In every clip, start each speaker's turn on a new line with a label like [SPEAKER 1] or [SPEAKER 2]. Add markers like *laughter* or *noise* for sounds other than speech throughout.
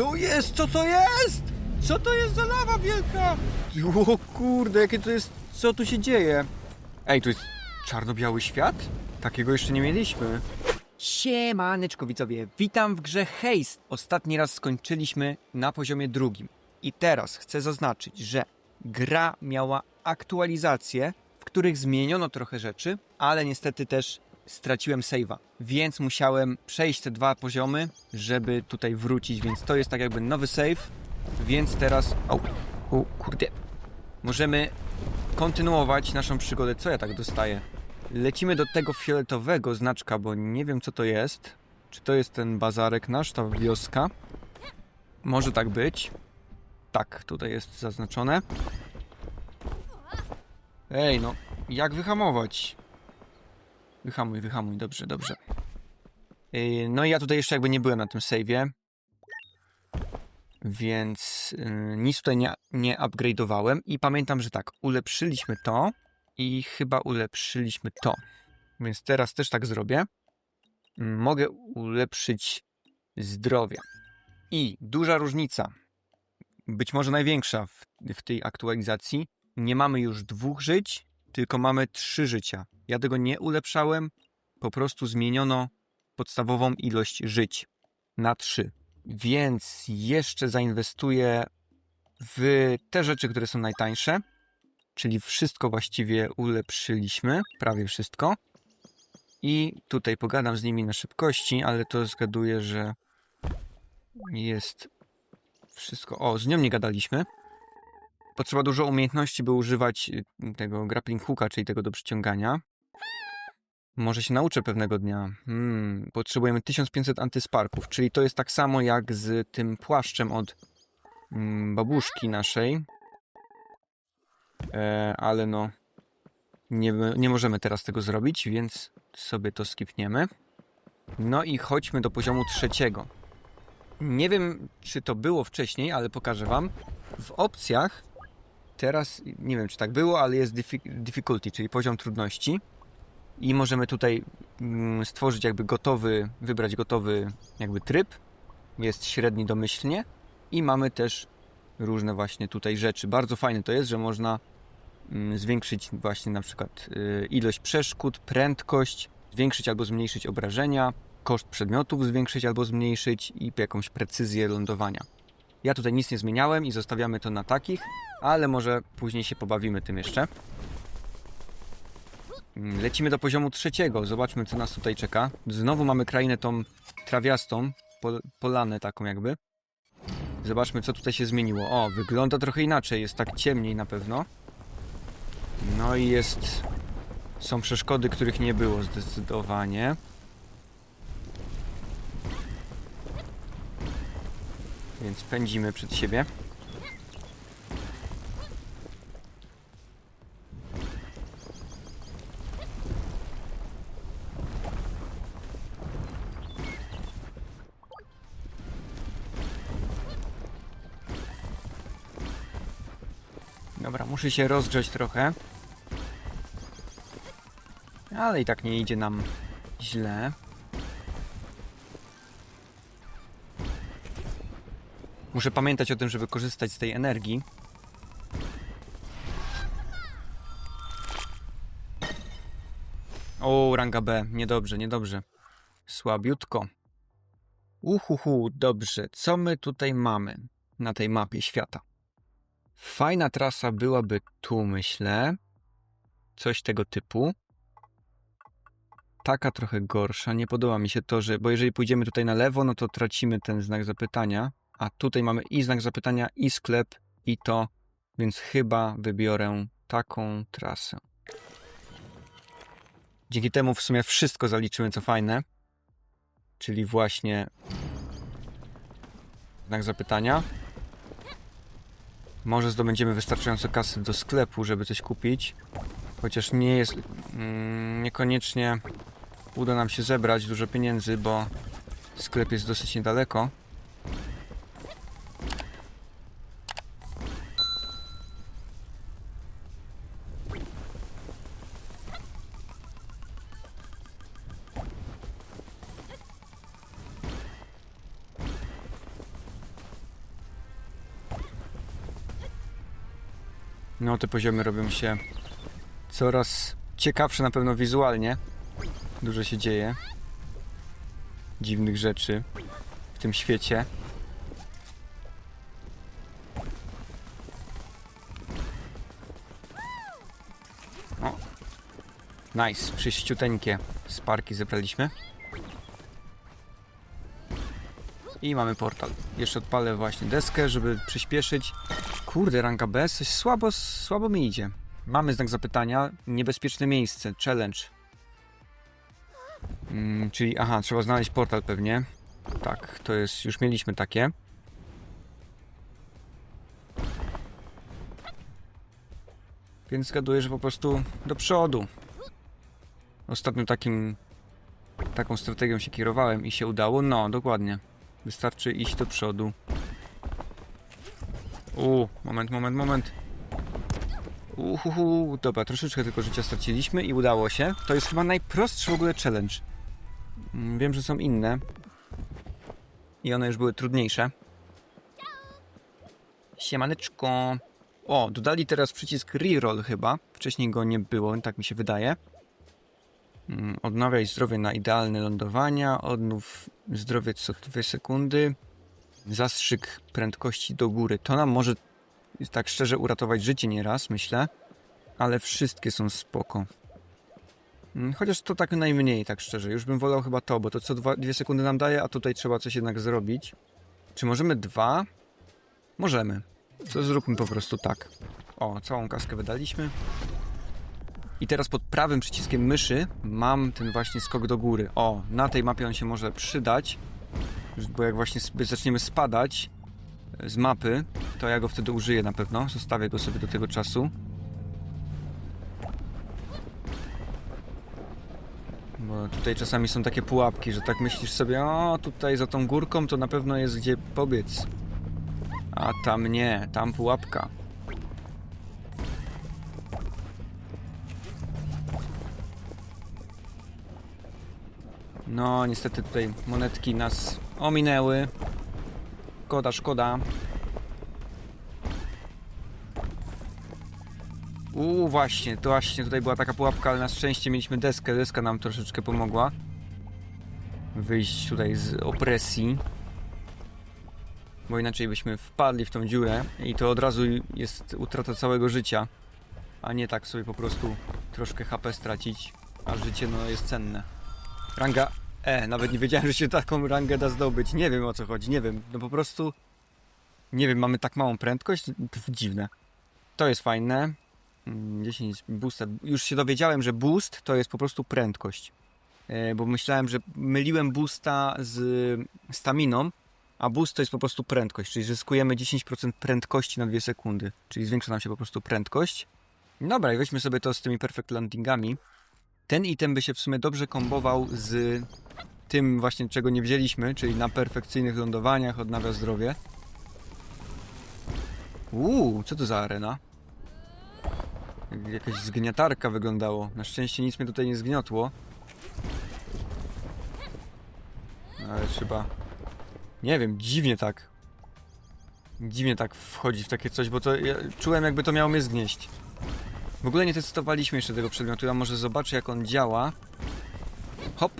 [SPEAKER 1] Co jest? Co to jest? Co to jest za lawa wielka? O kurde, jakie to jest... Co tu się dzieje? Ej, to jest czarno-biały świat? Takiego jeszcze nie mieliśmy. Siemaneczko widzowie, witam w grze Haste. Ostatni raz skończyliśmy na poziomie drugim. I teraz chcę zaznaczyć, że gra miała aktualizacje, w których zmieniono trochę rzeczy, ale niestety też straciłem save'a, więc musiałem przejść te dwa poziomy, żeby tutaj wrócić, więc to jest tak jakby nowy save, więc teraz... O, o kurde. Możemy kontynuować naszą przygodę. Co ja tak dostaję? Lecimy do tego fioletowego znaczka, bo nie wiem co to jest. Czy to jest ten bazarek nasz, ta wioska? Może tak być. Tak, tutaj jest zaznaczone. Ej, no, jak wyhamować? Wyhamuj, wyhamuj, dobrze, dobrze. Yy, No i ja tutaj jeszcze jakby nie byłem na tym save'ie. Więc yy, nic tutaj nie, nie upgrade'owałem. I pamiętam, że tak, ulepszyliśmy to i chyba ulepszyliśmy to. Więc teraz też tak zrobię. Mogę ulepszyć zdrowie. I duża różnica, być może największa w, w tej aktualizacji, nie mamy już dwóch żyć, tylko mamy trzy życia. Ja tego nie ulepszałem, po prostu zmieniono podstawową ilość żyć na trzy. Więc jeszcze zainwestuję w te rzeczy, które są najtańsze, czyli wszystko właściwie ulepszyliśmy, prawie wszystko. I tutaj pogadam z nimi na szybkości, ale to zgaduję, że jest wszystko. O, z nią nie gadaliśmy. Potrzeba dużo umiejętności, by używać y, tego grappling hooka, czyli tego do przyciągania. Może się nauczę pewnego dnia. Hmm, potrzebujemy 1500 antysparków, czyli to jest tak samo jak z tym płaszczem od mm, babuszki naszej. E, ale no, nie, nie możemy teraz tego zrobić, więc sobie to skipniemy. No i chodźmy do poziomu trzeciego. Nie wiem, czy to było wcześniej, ale pokażę Wam. W opcjach teraz, nie wiem, czy tak było, ale jest diffi- difficulty, czyli poziom trudności. I możemy tutaj mm, stworzyć jakby gotowy, wybrać gotowy jakby tryb. Jest średni domyślnie. I mamy też różne właśnie tutaj rzeczy. Bardzo fajne to jest, że można mm, zwiększyć właśnie na przykład y, ilość przeszkód, prędkość, zwiększyć albo zmniejszyć obrażenia, koszt przedmiotów zwiększyć albo zmniejszyć i jakąś precyzję lądowania. Ja tutaj nic nie zmieniałem i zostawiamy to na takich, ale może później się pobawimy tym jeszcze. Mm, Lecimy do poziomu trzeciego. Zobaczmy, co nas tutaj czeka. Znowu mamy krainę tą trawiastą, pol polanę taką jakby. Zobaczmy, co tutaj się zmieniło. O, wygląda trochę inaczej. Jest tak ciemniej na pewno. No i jest... Są przeszkody, których nie było zdecydowanie. Więc pędzimy przed siebie. Dobra, muszę się rozgrzać trochę. Ale i tak nie idzie nam źle. Muszę pamiętać o tym, żeby korzystać z tej energii. O, ranga B. Niedobrze, niedobrze. Słabiutko. Uhuhu, dobrze. Co my tutaj mamy na tej mapie świata? Fajna trasa byłaby tu, myślę. Coś tego typu. Taka trochę gorsza. Nie podoba mi się to, że. Bo jeżeli pójdziemy tutaj na lewo, no to tracimy ten znak zapytania. A tutaj mamy i znak zapytania, i sklep, i to. Więc chyba wybiorę taką trasę. Dzięki temu w sumie wszystko zaliczymy, co fajne. Czyli właśnie znak zapytania. Może zdobędziemy wystarczająco kasy do sklepu, żeby coś kupić. Chociaż nie jest. Mm, niekoniecznie uda nam się zebrać dużo pieniędzy, bo sklep jest dosyć niedaleko. No, te poziomy robią się coraz ciekawsze na pewno wizualnie. Dużo się dzieje. Dziwnych rzeczy w tym świecie. O. Nice, przyściuteńkie sparki zebraliśmy. I mamy portal. Jeszcze odpalę właśnie deskę, żeby przyspieszyć. Kurde, ranka B, coś słabo, słabo mi idzie. Mamy znak zapytania, niebezpieczne miejsce, challenge. Mm, czyli, aha, trzeba znaleźć portal pewnie. Tak, to jest, już mieliśmy takie. Więc zgaduję, że po prostu do przodu. Ostatnio takim, taką strategią się kierowałem i się udało. No, dokładnie. Wystarczy iść do przodu. U, moment, moment, moment. Uhuhu, dobra, troszeczkę tylko życia straciliśmy i udało się. To jest chyba najprostszy w ogóle challenge. Mm, Wiem, że są inne. I one już były trudniejsze. Siemaneczko. O, dodali teraz przycisk reroll chyba. Wcześniej go nie było, tak mi się wydaje. Mm, Odnawiaj zdrowie na idealne lądowania. Odnów zdrowie co 2 sekundy. Zastrzyk prędkości do góry. To nam może tak szczerze uratować życie nieraz, myślę. Ale wszystkie są spoko. Mm, Chociaż to tak najmniej, tak szczerze. Już bym wolał chyba to, bo to co 2 sekundy nam daje, a tutaj trzeba coś jednak zrobić. Czy możemy dwa? Możemy. To zróbmy po prostu tak. O, całą kaskę wydaliśmy. I teraz pod prawym przyciskiem myszy mam ten właśnie skok do góry. O, na tej mapie on się może przydać, bo jak właśnie zaczniemy spadać z mapy, to ja go wtedy użyję na pewno. Zostawię go sobie do tego czasu. Bo tutaj czasami są takie pułapki, że tak myślisz sobie, o tutaj za tą górką to na pewno jest gdzie pobiec. A tam nie, tam pułapka. No, niestety tutaj monetki nas ominęły. Szkoda, szkoda. Uuu, właśnie, to właśnie tutaj była taka pułapka, ale na szczęście mieliśmy deskę. Deska nam troszeczkę pomogła wyjść tutaj z opresji. Bo inaczej byśmy wpadli w tą dziurę i to od razu jest utrata całego życia. A nie tak sobie po prostu troszkę HP stracić, a życie no jest cenne. Ranga E, nawet nie wiedziałem, że się taką rangę da zdobyć. Nie wiem o co chodzi, nie wiem. No po prostu. Nie wiem, mamy tak małą prędkość? Dziwne. To jest fajne. Mm, 10 boosta. Już się dowiedziałem, że boost to jest po prostu prędkość. E, bo myślałem, że myliłem boosta z staminą, a boost to jest po prostu prędkość, czyli zyskujemy 10% prędkości na 2 sekundy, czyli zwiększa nam się po prostu prędkość. Dobra, i weźmy sobie to z tymi perfect landingami. Ten item by się w sumie dobrze kombował z tym właśnie, czego nie wzięliśmy, czyli na perfekcyjnych lądowaniach odnawia zdrowie. Uuu, co to za arena? Jak Jakaś zgniatarka wyglądało. Na szczęście nic mnie tutaj nie zgniotło. Ale trzeba... Nie wiem, dziwnie tak. Dziwnie tak wchodzi w takie coś, bo to ja czułem jakby to miało mnie zgnieść. W ogóle nie testowaliśmy jeszcze tego przedmiotu, ja może zobaczę jak on działa. Hop.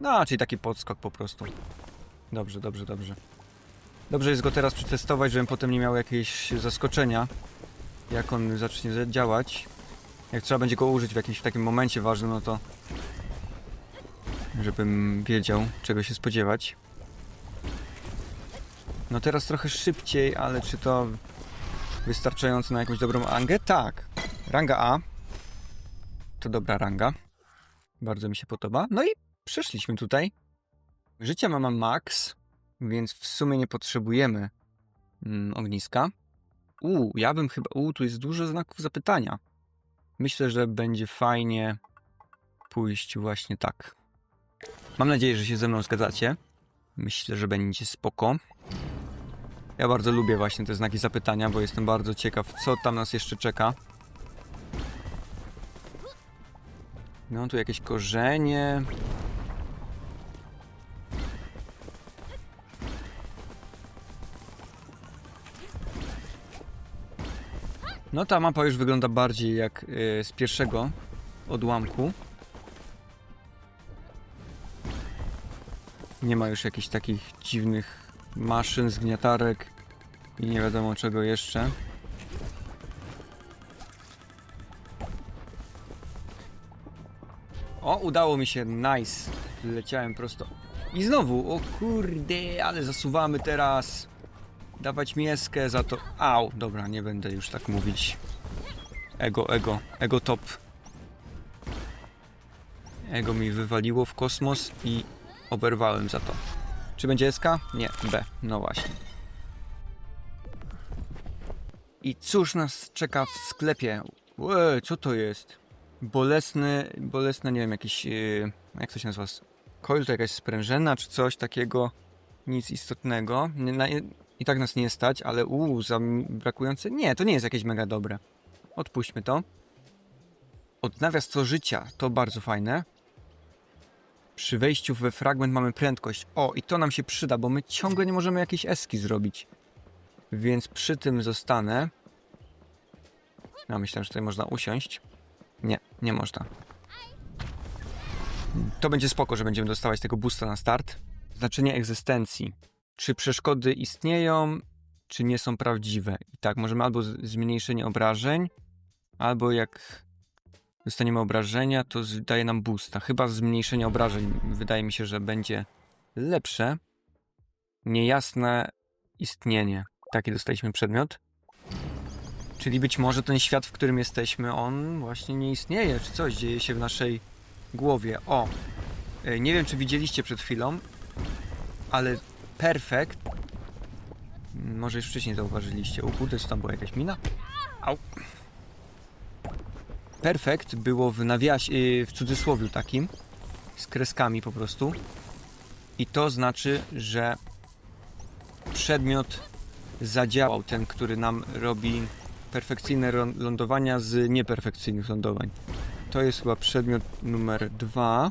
[SPEAKER 1] No, czyli taki podskok po prostu. Dobrze, dobrze, dobrze. Dobrze jest go teraz przetestować, żebym potem nie miał jakiegoś zaskoczenia, jak on zacznie za- działać. Jak trzeba będzie go użyć w jakimś takim momencie ważnym, no to żebym wiedział, czego się spodziewać. No teraz trochę szybciej, ale czy to wystarczająco na jakąś dobrą rangę? Tak. Ranga A. To dobra ranga. Bardzo mi się podoba. No i przeszliśmy tutaj. Życia mamy max, więc w sumie nie potrzebujemy mm, ogniska. U, ja bym chyba. U, tu jest dużo znaków zapytania. Myślę, że będzie fajnie pójść właśnie tak. Mam nadzieję, że się ze mną zgadzacie. Myślę, że będzie spoko. Ja bardzo lubię właśnie te znaki zapytania, bo jestem bardzo ciekaw, co tam nas jeszcze czeka. No tu jakieś korzenie. No ta mapa już wygląda bardziej jak y, z pierwszego odłamku. Nie ma już jakichś takich dziwnych maszyn, zgniatarek i nie wiadomo czego jeszcze. Udało mi się, nice. Leciałem prosto. I znowu, o kurde, ale zasuwamy teraz. Dawać mieskę za to. Au, dobra, nie będę już tak mówić. Ego, ego, ego top. Ego mi wywaliło w kosmos i oberwałem za to. Czy będzie SK? Nie, B. No właśnie. I cóż nas czeka w sklepie? Łe, co to jest? Bolesny, bolesne, nie wiem, jakiś, yy, jak to się nazywa? Coil to jakaś sprężyna czy coś takiego. Nic istotnego. Nie, na, I tak nas nie stać, ale uuu, brakujące? Nie, to nie jest jakieś mega dobre. Odpuśćmy to. Odnawia 100 życia, to bardzo fajne. Przy wejściu we fragment mamy prędkość. O, i to nam się przyda, bo my ciągle nie możemy jakiejś eski zrobić. Więc przy tym zostanę. No, myślałem, że tutaj można usiąść. Nie, nie można. To będzie spoko, że będziemy dostawać tego boosta na start. Znaczenie egzystencji. Czy przeszkody istnieją, czy nie są prawdziwe? I tak, możemy albo zmniejszenie obrażeń, albo jak dostaniemy obrażenia, to daje nam boosta. Chyba zmniejszenie obrażeń wydaje mi się, że będzie lepsze. Niejasne istnienie. Taki dostaliśmy przedmiot. Czyli być może ten świat, w którym jesteśmy, on właśnie nie istnieje, czy coś dzieje się w naszej głowie. O, e, nie wiem, czy widzieliście przed chwilą, ale perfekt. Może już wcześniej zauważyliście. U kurde, czy tam była jakaś mina? Au. Perfekt było w nawiasie, y, w cudzysłowiu takim, z kreskami po prostu. I to znaczy, że przedmiot zadziałał, ten, który nam robi perfekcyjne lądowania z nieperfekcyjnych lądowań. To jest chyba przedmiot numer dwa.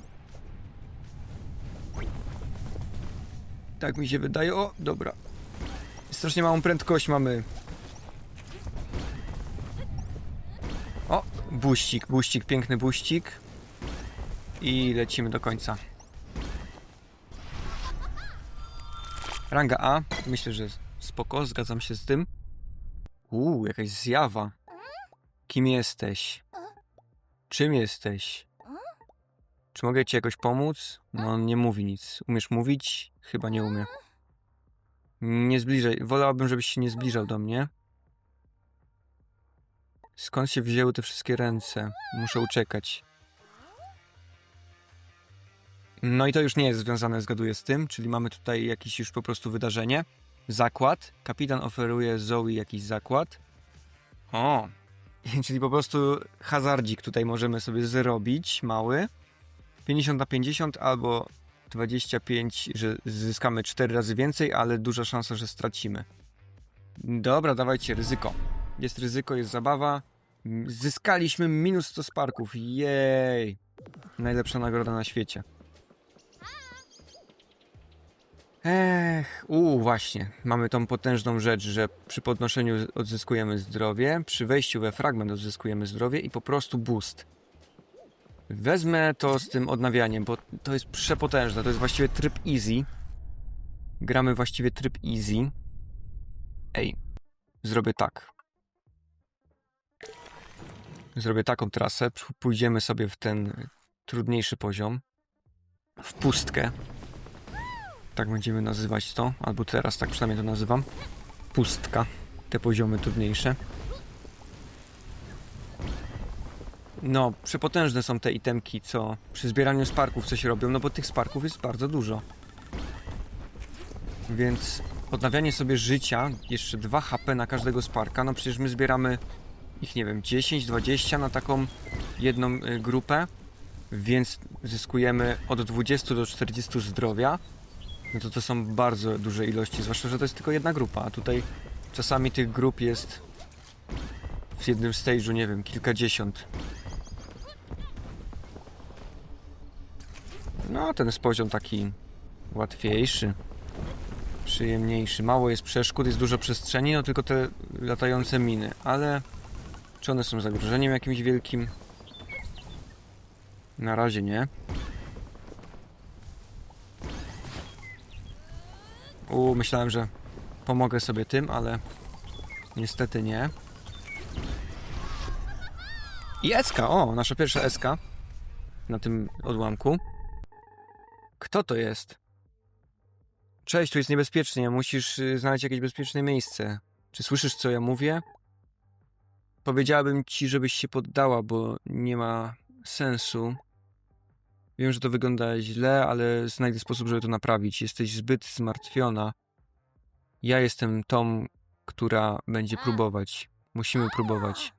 [SPEAKER 1] Tak mi się wydaje. O, dobra. Strasznie małą prędkość mamy. O, buścik, buścik, piękny buścik. I lecimy do końca. Ranga A. Myślę, że spoko, zgadzam się z tym. Uuu, jakaś zjawa. Kim jesteś? Czym jesteś? Czy mogę ci jakoś pomóc? No, on nie mówi nic. Umiesz mówić? Chyba nie umie. Nie zbliżaj. Wolałabym, żebyś się nie zbliżał do mnie. Skąd się wzięły te wszystkie ręce? Muszę uczekać. No i to już nie jest związane, zgaduję, z tym, czyli mamy tutaj jakieś już po prostu wydarzenie. Zakład. Kapitan oferuje Zoe jakiś zakład. O, *laughs* czyli po prostu hazardzik tutaj możemy sobie zrobić, mały. 50 na 50 albo 25, że zyskamy 4 razy więcej, ale duża szansa, że stracimy. Dobra, dawajcie ryzyko. Jest ryzyko, jest zabawa. Zyskaliśmy minus 100 sparków. Jej! Najlepsza nagroda na świecie. Ech, u właśnie. Mamy tą potężną rzecz, że przy podnoszeniu odzyskujemy zdrowie, przy wejściu we fragment odzyskujemy zdrowie i po prostu boost. Wezmę to z tym odnawianiem, bo to jest przepotężne. To jest właściwie tryb easy. Gramy właściwie tryb easy. Ej, zrobię tak. Zrobię taką trasę. Pójdziemy sobie w ten trudniejszy poziom. W pustkę. Tak będziemy nazywać to. Albo teraz tak przynajmniej to nazywam. Pustka. Te poziomy trudniejsze. No, przepotężne są te itemki, co przy zbieraniu sparków coś robią, no bo tych sparków jest bardzo dużo. Więc odnawianie sobie życia, jeszcze 2 HP na każdego sparka, no przecież my zbieramy ich, nie wiem, 10-20 na taką jedną y, grupę, więc zyskujemy od 20 do 40 zdrowia. No to to są bardzo duże ilości, zwłaszcza, że to jest tylko jedna grupa, a tutaj czasami tych grup jest w jednym stage'u, nie wiem, kilkadziesiąt. No, ten jest poziom taki łatwiejszy, przyjemniejszy. Mało jest przeszkód, jest dużo przestrzeni, no tylko te latające miny, ale Czy one są zagrożeniem jakimś wielkim? Na razie nie. U, myślałem, że pomogę sobie tym, ale niestety nie. I Eska, o, nasza pierwsza Eska na tym odłamku. Kto to jest? Cześć, tu jest niebezpiecznie, musisz y, znaleźć jakieś bezpieczne miejsce. Czy słyszysz, co ja mówię? Powiedziałabym ci, żebyś się poddała, bo nie ma sensu. Wiem, że to wygląda źle, ale znajdę sposób, żeby to naprawić. Jesteś zbyt zmartwiona. Ja jestem tą, która będzie próbować. Musimy próbować.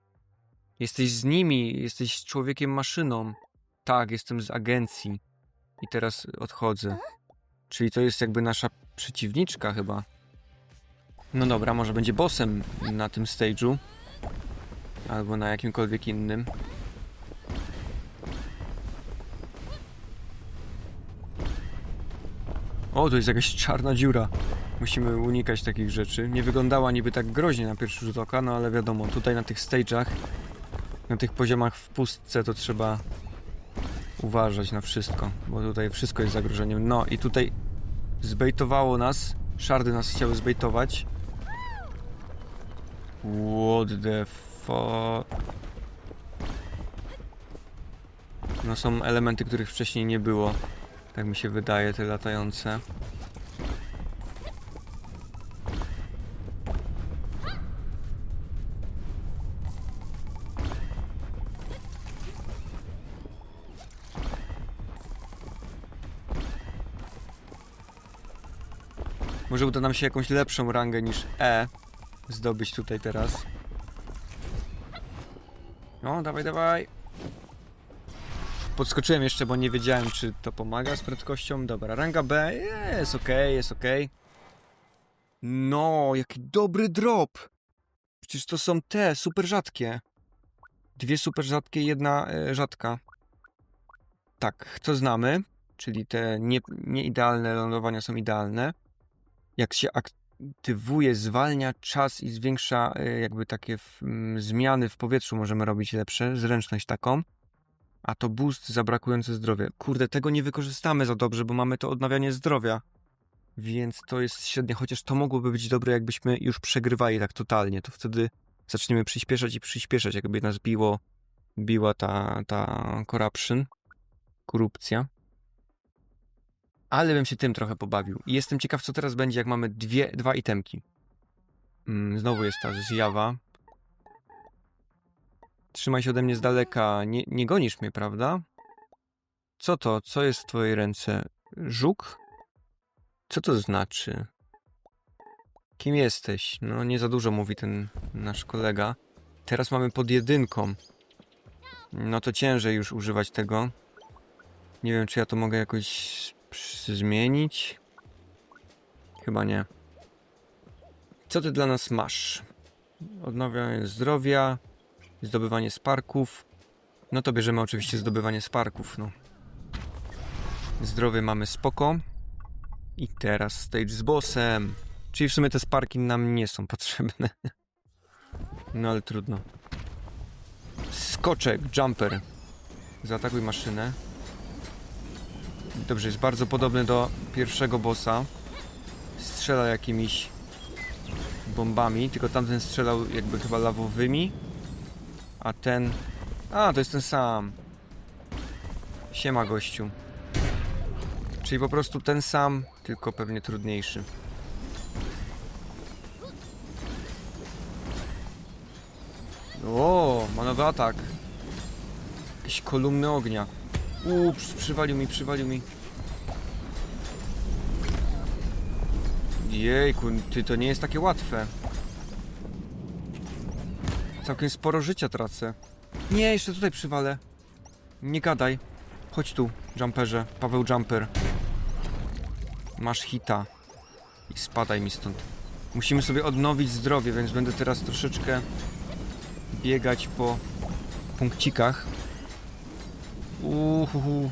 [SPEAKER 1] Jesteś z nimi, jesteś człowiekiem maszyną. Tak, jestem z agencji. I teraz odchodzę. Czyli to jest jakby nasza przeciwniczka chyba. No dobra, może będzie bossem na tym stage'u. Albo na jakimkolwiek innym. O, to jest jakaś czarna dziura. Musimy unikać takich rzeczy. Nie wyglądała niby tak groźnie na pierwszy rzut oka, no ale wiadomo, tutaj na tych stage'ach, na tych poziomach w pustce to trzeba uważać na wszystko, bo tutaj wszystko jest zagrożeniem. No i tutaj zbejtowało nas, szardy nas chciały zbejtować. What the fuck? No są elementy, których wcześniej nie było. Tak mi się wydaje, te latające. Może uda nam się jakąś lepszą rangę niż E zdobyć tutaj teraz. No, dawaj, dawaj. Podskoczyłem jeszcze, bo nie wiedziałem, czy to pomaga z prędkością. Dobra, ranga B jest ok, jest ok. No, jaki dobry drop. Przecież to są te, super rzadkie. Dwie super rzadkie, jedna e, rzadka. Tak, to znamy. Czyli te nie, nieidealne lądowania są idealne. Jak się aktywuje, zwalnia czas i zwiększa e, jakby takie w, zmiany w powietrzu możemy robić lepsze, zręczność taką. A to boost za brakujące zdrowie. Kurde, tego nie wykorzystamy za dobrze, bo mamy to odnawianie zdrowia. Więc to jest średnie, chociaż to mogłoby być dobre, jakbyśmy już przegrywali tak totalnie. To wtedy zaczniemy przyspieszać i przyspieszać, jakby nas biło, biła ta, ta corruption, korupcja. Ale bym się tym trochę pobawił. I jestem ciekaw, co teraz będzie, jak mamy dwie, dwa itemki. Mm, znowu jest ta zjawa. Trzymaj się ode mnie z daleka. Nie, nie gonisz mnie, prawda? Co to? Co jest w twojej ręce? Żuk? Co to znaczy? Kim jesteś? No, nie za dużo mówi ten nasz kolega. Teraz mamy pod jedynką. No to ciężej już używać tego. Nie wiem, czy ja to mogę jakoś zmienić. Chyba nie. Co ty dla nas masz? Odnawianie zdrowia, zdobywanie sparków. No to bierzemy oczywiście zdobywanie sparków, no. Zdrowie mamy spoko. I teraz stage z bossem. Czyli w sumie te sparki nam nie są potrzebne. No ale trudno. Skoczek, jumper. Zaatakuj maszynę. Dobrze, jest bardzo podobny do pierwszego bossa. Strzela jakimiś bombami, tylko tamten strzelał jakby chyba lawowymi. A ten... A, to jest ten sam. Siema gościu. Czyli po prostu ten sam, tylko pewnie trudniejszy. O, ma nowy atak. Jakieś kolumny ognia. Przy- przywalił mi, przywalił mi. Jejku, ty, to nie jest takie łatwe. Całkiem sporo życia tracę. Nie, jeszcze tutaj przywalę. Nie gadaj. Chodź tu, jumperze. Paweł Jumper. Masz hita. I spadaj mi stąd. Musimy sobie odnowić zdrowie, więc będę teraz troszeczkę biegać po punkcikach. Uhuhu.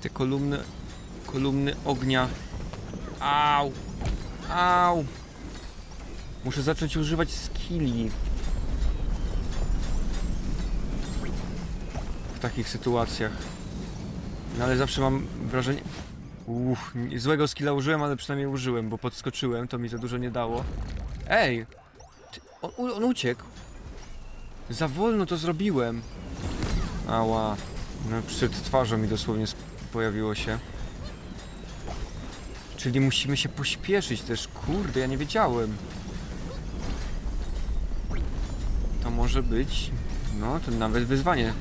[SPEAKER 1] Te kolumny, kolumny ognia. Au! Au! Muszę zacząć używać chwili w takich sytuacjach. No ale zawsze mam wrażenie... Uff, złego skilla użyłem, ale przynajmniej użyłem, bo podskoczyłem, to mi za dużo nie dało. Ej! Ty, on, on uciekł! Za wolno to zrobiłem! Ała. No, przed twarzą mi dosłownie pojawiło się. Czyli musimy się pośpieszyć też, kurde, ja nie wiedziałem. Może być... No, to nawet wyzwanie.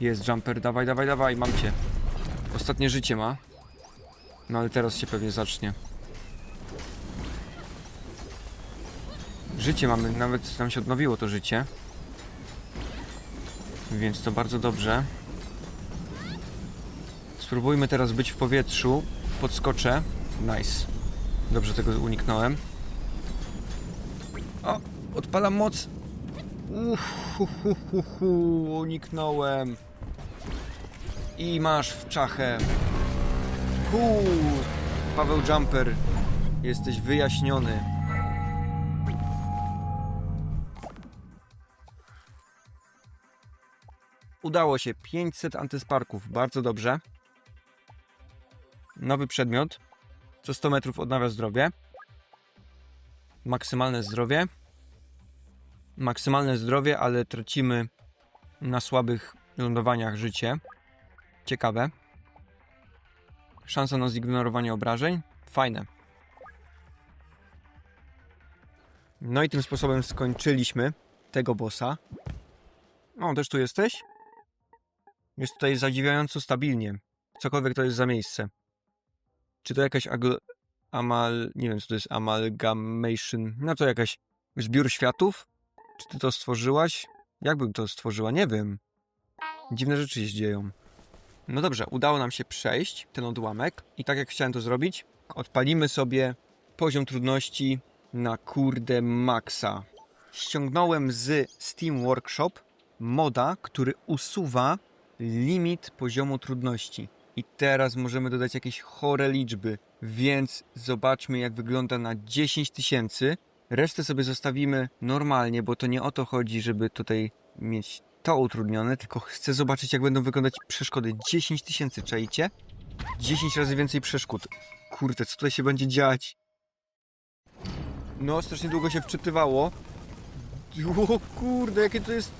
[SPEAKER 1] Jest jumper, dawaj, dawaj, dawaj, mam cię. Ostatnie życie ma. No ale teraz się pewnie zacznie. Życie mamy, nawet nam się odnowiło to życie. Więc to bardzo dobrze. Spróbujmy teraz być w powietrzu. Podskoczę. Nice. Dobrze tego uniknąłem. Odpalam moc. Uff, hu, hu, hu, hu, uniknąłem. I masz w czachę. Hu! Paweł Jumper. Jesteś wyjaśniony. Udało się. 500 antysparków. Bardzo dobrze. Nowy przedmiot. Co 100 metrów odnawia zdrowie. Maksymalne zdrowie. Maksymalne zdrowie, ale tracimy na słabych lądowaniach życie. Ciekawe. Szansa na zignorowanie obrażeń. Fajne. No i tym sposobem skończyliśmy tego bossa. O, też tu jesteś? Jest tutaj zadziwiająco stabilnie. Cokolwiek to jest za miejsce. Czy to jakaś agl... amal... nie wiem co to jest amalgamation. No to jakaś zbiór światów? Czy ty to stworzyłaś? Jakbym to stworzyła? Nie wiem. Dziwne rzeczy się dzieją. No dobrze, udało nam się przejść ten odłamek i tak jak chciałem to zrobić, odpalimy sobie poziom trudności na kurde maksa. Ściągnąłem z Steam Workshop moda, który usuwa limit poziomu trudności. I teraz możemy dodać jakieś chore liczby, więc zobaczmy jak wygląda na 10 tysięcy. Resztę sobie zostawimy normalnie, bo to nie o to chodzi, żeby tutaj mieć to utrudnione, tylko chcę zobaczyć jak będą wyglądać przeszkody. 10 tysięcy, czajcie? 10 razy więcej przeszkód. Kurde, co tutaj się będzie dziać? No, strasznie długo się wczytywało. O kurde, jakie to jest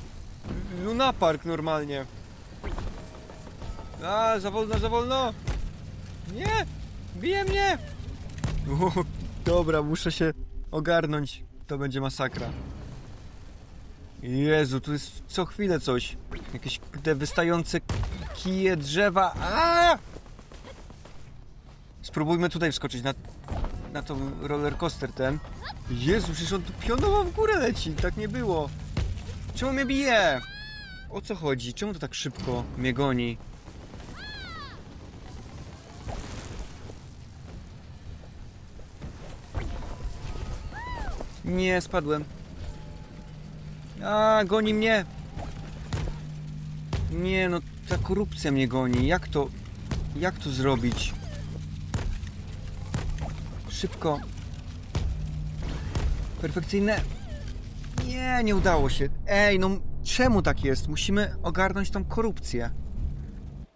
[SPEAKER 1] Luna Park normalnie. A, za wolno, za wolno! Nie! Bije mnie! O, dobra, muszę się ogarnąć. To będzie masakra. Jezu, tu jest co chwilę coś. Jakieś te wystające kije drzewa. A! Spróbujmy tutaj wskoczyć na, na tą roller coaster ten. Jezu, przecież on tu pionowo w górę leci. Tak nie było. Czemu mnie bije? O co chodzi? Czemu to tak szybko mnie goni? Nie, spadłem. A, goni mnie. Nie, no ta korupcja mnie goni. Jak to... Jak to zrobić? Szybko. Perfekcyjne. Nie, nie udało się. Ej, no czemu tak jest? Musimy ogarnąć tą korupcję.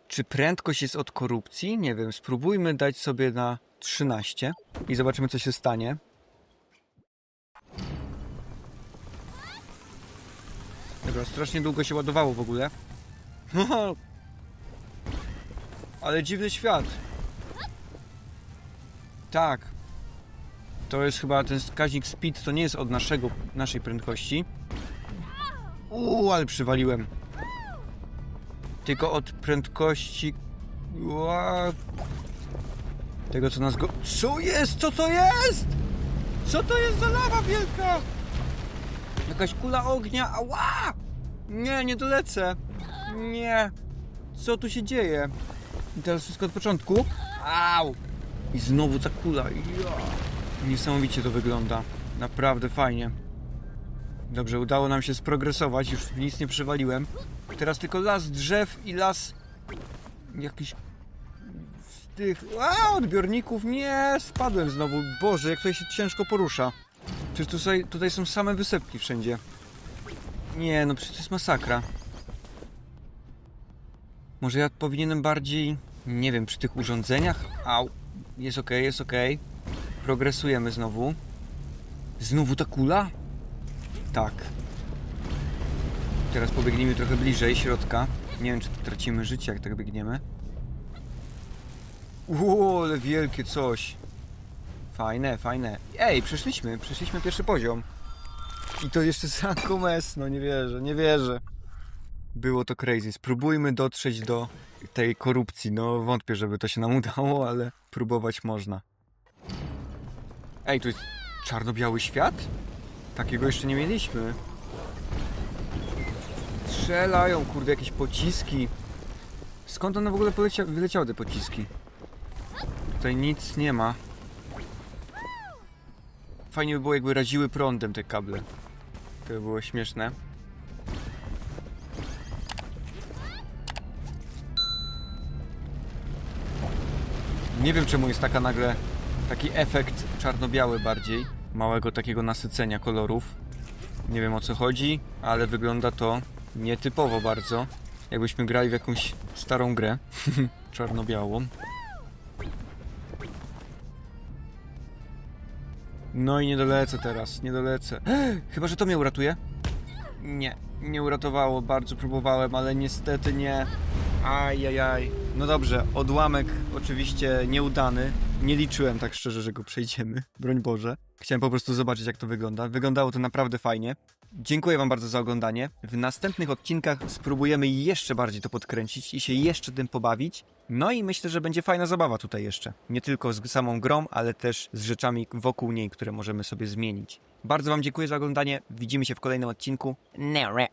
[SPEAKER 1] Czy prędkość jest od korupcji? Nie wiem, spróbujmy dać sobie na 13 i zobaczymy co się stanie. Strasznie długo się ładowało w ogóle. Ale dziwny świat. Tak. To jest chyba ten wskaźnik speed, to nie jest od naszego, naszej prędkości. Uuu, ale przywaliłem. Tylko od prędkości... Ua, tego, co nas go... Co jest? Co to jest? Co to jest za lawa wielka? Jakaś kula ognia, ała! Nie, nie dolecę. Nie. Co tu się dzieje? I teraz wszystko od początku. Au! I znowu ta kula. Niesamowicie to wygląda. Naprawdę fajnie. Dobrze, udało nam się sprogresować. Już nic nie przywaliłem. Teraz tylko las drzew i las... Jakiś... Z tych... A, odbiorników. Nie, spadłem znowu. Boże, jak tutaj się ciężko porusza. Przecież tutaj, tutaj są same wysepki wszędzie. Nie, no przecież to jest masakra. Może ja powinienem bardziej, nie wiem, przy tych urządzeniach? Au, jest okej, jest okej. Progresujemy znowu. Znowu ta kula? Tak. Teraz pobiegnijmy trochę bliżej środka. Nie wiem, czy tracimy życie, jak tak biegniemy. Uuu, ale wielkie coś. Fajne, fajne. Ej, przeszliśmy, przeszliśmy pierwszy poziom. I to jeszcze za Gomez, no nie wierzę, nie wierzę. Było to crazy. Spróbujmy dotrzeć do tej korupcji. No wątpię, żeby to się nam udało, ale próbować można. Ej, to jest czarno-biały świat? Takiego jeszcze nie mieliśmy. Strzelają, kurde, jakieś pociski. Skąd one w ogóle wyleciały te pociski? Tutaj nic nie ma. Fajnie by było, jakby raziły prądem te kable. To by było śmieszne. Nie wiem czemu jest taka nagle taki efekt czarno-biały bardziej. Małego takiego nasycenia kolorów. Nie wiem o co chodzi, ale wygląda to nietypowo bardzo. Jakbyśmy grali w jakąś starą grę. *laughs* Czarno-białą. No i nie dolecę teraz, nie dolecę. *gasps* Chyba, że to mnie uratuje? Nie, nie uratowało, bardzo próbowałem, ale niestety nie. Ajajaj. No dobrze, odłamek oczywiście nieudany. Nie liczyłem tak szczerze, że go przejdziemy. *laughs* Broń Boże. Chciałem po prostu zobaczyć, jak to wygląda. Wyglądało to naprawdę fajnie. Dziękuję Wam bardzo za oglądanie. W następnych odcinkach spróbujemy jeszcze bardziej to podkręcić i się jeszcze tym pobawić. No i myślę, że będzie fajna zabawa tutaj jeszcze. Nie tylko z samą grą, ale też z rzeczami wokół niej, które możemy sobie zmienić. Bardzo Wam dziękuję za oglądanie. Widzimy się w kolejnym odcinku. Nara.